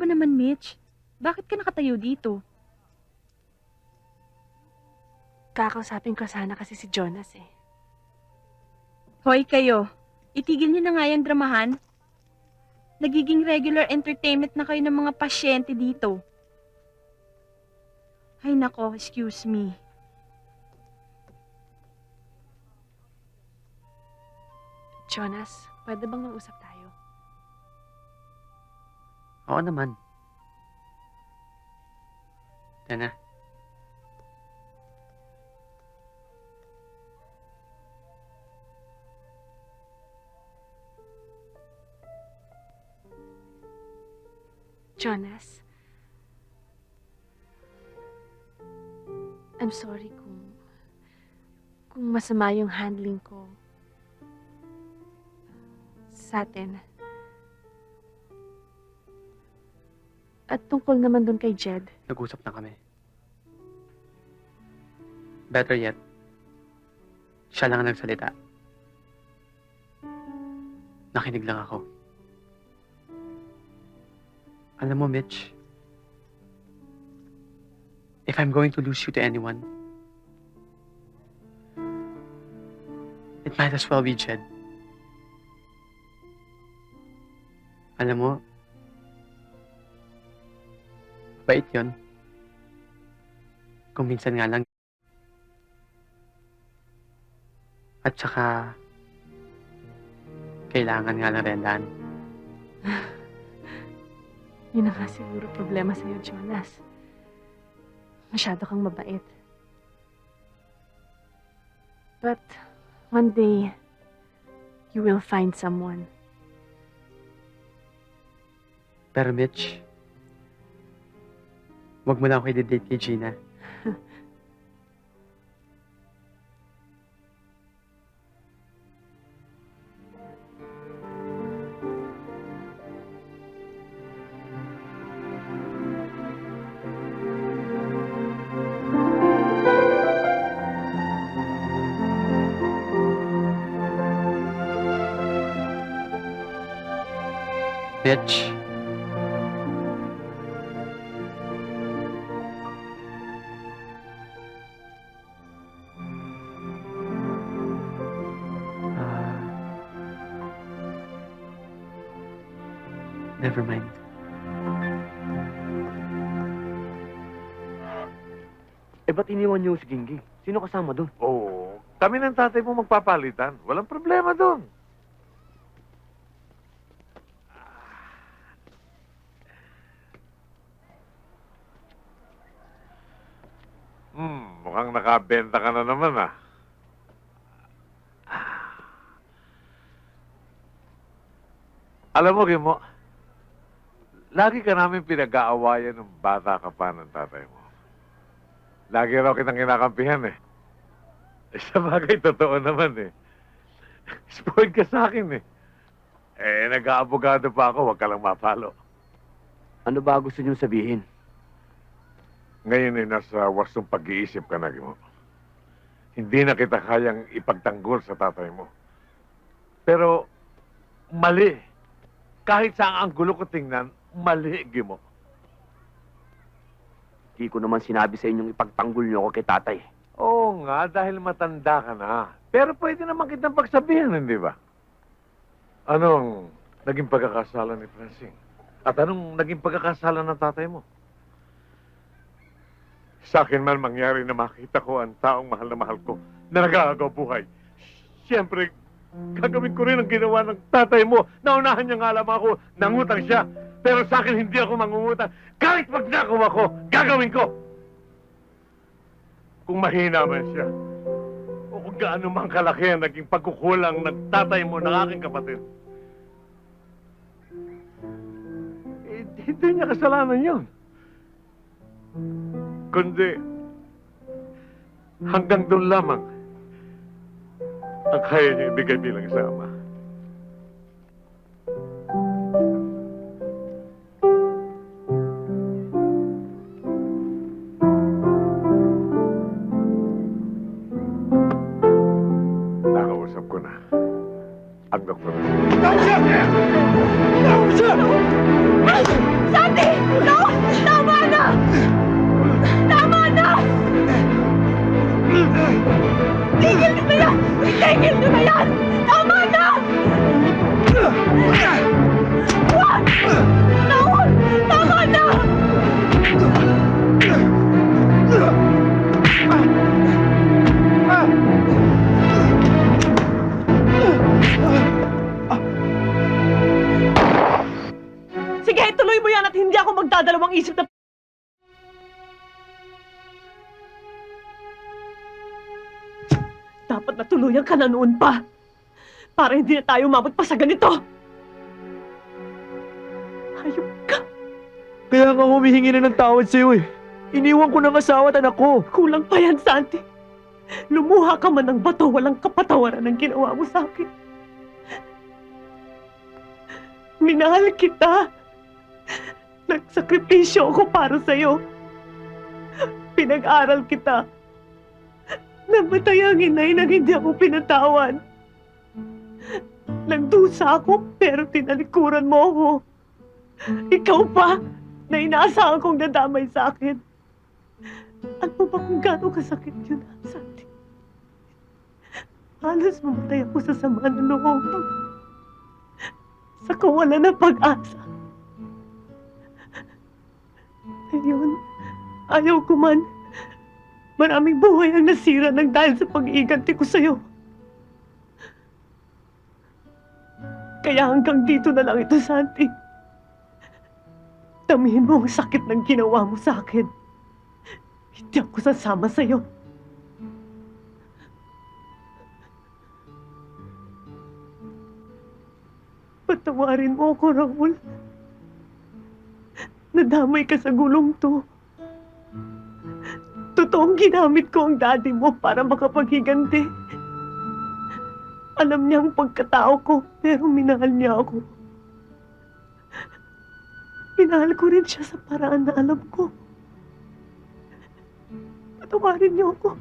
ba naman, Mitch? Bakit ka nakatayo dito? Kakausapin ko sana kasi si Jonas eh. Hoy kayo, itigil niyo na nga yung dramahan. Nagiging regular entertainment na kayo ng mga pasyente dito. Ay nako, excuse me. Jonas, pwede bang mag-usap tayo? Oo naman. Tana. Jonas, I'm sorry kung kung masama yung handling ko sa atin. At tungkol naman dun kay Jed, Nag-usap na kami. Better yet, siya lang ang nagsalita. Nakinig lang ako. Alam mo, Mitch, if I'm going to lose you to anyone, it might as well be Jed. Alam mo, bait yun. Kung minsan nga lang. At saka, kailangan nga lang rendahan. yun na nga siguro problema sa'yo, Jonas. Masyado kang mabait. But, one day, you will find someone. Pero Mitch, wag mo na ako i-date kay Gina. Mitch. Never mind. Eh, ba't iniwan niyo si Gingging? Sino kasama doon? Oo. Kami ng tatay mo magpapalitan. Walang problema doon. Hmm, mukhang nakabenta ka na naman ah. Alam mo, Gimo, lagi ka namin pinag-aawayan ng bata ka pa ng tatay mo. Lagi raw kitang kinakampihan eh. Eh, sa bagay, totoo naman eh. Spoiled ka sa akin eh. Eh, nag-aabogado pa ako, wag ka lang mapalo. Ano ba gusto niyong sabihin? Ngayon ay nasa wastong pag-iisip ka na, Gimo. Hindi na kita kayang ipagtanggol sa tatay mo. Pero, mali. Kahit sa ang gulo ko tingnan, mali, Gimo. Di ko naman sinabi sa inyong ipagtanggol niyo ako kay tatay. Oo nga, dahil matanda ka na. Pero pwede naman kitang pagsabihan, hindi ba? Anong naging pagkakasala ni Francine? At anong naging pagkakasala ng tatay mo? Sa akin man mangyari na makita ko ang taong mahal na mahal ko na nag-aagaw buhay. Siyempre, gagawin ko rin ang ginawa ng tatay mo. Naunahan niya nga alam ako, nangutang siya. Pero sa akin, hindi ako mangungutang. Kahit magnakaw ako, gagawin ko! Kung mahina man siya, o kung gaano man kalaki ang naging pagkukulang ng tatay mo ng aking kapatid. Eh, hindi niya kasalanan yun. Kundi, hanggang doon lamang ang kaya niya ibigay bilang sa ko na ang doktor. Tawag siya! Tawag siya! Ay! Santi! No! Tama na! Tama na! Tigil mo na! Tigil mo nagdadalawang isip na... Dapat natuluyan ka na noon pa. Para hindi na tayo umabot pa sa ganito. Hayop ka. Kaya nga humihingi na ng tawad sa'yo eh. Iniwan ko ng asawa at anak ko. Kulang pa yan, Santi. Lumuha ka man ng bato, walang kapatawaran ang ginawa mo sa akin. Minahal kita. Nagsakripisyo ako para sa'yo. Pinag-aral kita. Namatay ang inay nang hindi ako pinatawan. Nagdusa ako pero tinalikuran mo ako. Ikaw pa na inaasahan kong nadamay sa akin. Alam mo ba kung gaano kasakit yun, Santi? Halos mamatay ako sa sama ng loob. Sa kawalan ng pag-asa. Ngayon, ayaw ko man. Maraming buhay ang nasira ng dahil sa pag-iiganti ko sa'yo. Kaya hanggang dito na lang ito, Santi. Tamihin mo ang sakit ng ginawa mo sa akin. Hindi ako sasama sa'yo. Patawarin mo ako, Raul. Nadamay ka sa gulong to. Totoong ginamit ko ang daddy mo para makapaghiganti. Alam niya ang pagkatao ko, pero minahal niya ako. Minahal ko rin siya sa paraan na alam ko. Patawarin niyo ako.